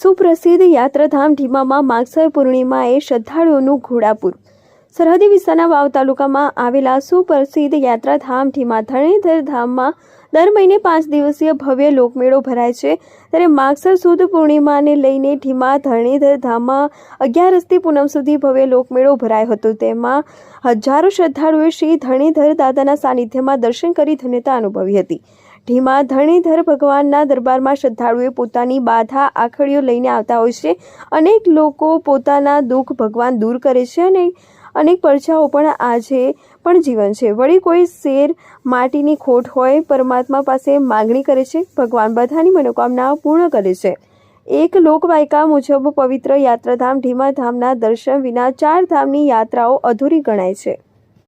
સુપ્રસિદ્ધ યાત્રાધામ ઢીમામાં માગસર પૂર્ણિમાએ શ્રદ્ધાળુઓનું ઘોડાપુર. સરહદી વિસ્તારના વાવ તાલુકામાં આવેલા સુપ્રસિદ્ધ યાત્રાધામ ઢીમા ધરણીધર ધામમાં દર મહિને પાંચ દિવસીય ભવ્ય લોકમેળો ભરાય છે. ત્યારે માગસર સુદ પૂર્ણિમાને લઈને ઢીમા ધરણીધર ધામમાં અગિયારસથી પૂનમ સુધી ભવ્ય લોકમેળો ભરાયો હતો. તેમાં હજારો શ્રદ્ધાળુઓએ શ્રી ધરણીધર દાદાના સાનિધ્યમાં દર્શન કરી ધન્યતા અનુભવી હતી. ઢીમા ધણીધર ભગવાનના દરબારમાં શ્રદ્ધાળુએ પોતાની બાધા, આખડીઓ લઈને આવતા હોય છે. અનેક લોકો પોતાના દુઃખ ભગવાન દૂર કરે છે અને અનેક પરછાઓ પણ આજે પણ જીવન છે. વળી કોઈ શેર માટીની ખોટ હોય, પરમાત્મા પાસે માગણી કરે છે, ભગવાન બધાની મનોકામના પૂર્ણ કરે છે. એક લોકવાયકા મુજબ પવિત્ર યાત્રાધામ ધીમાધામના દર્શન વિના ચાર ધામની યાત્રાઓ અધૂરી ગણાય છે.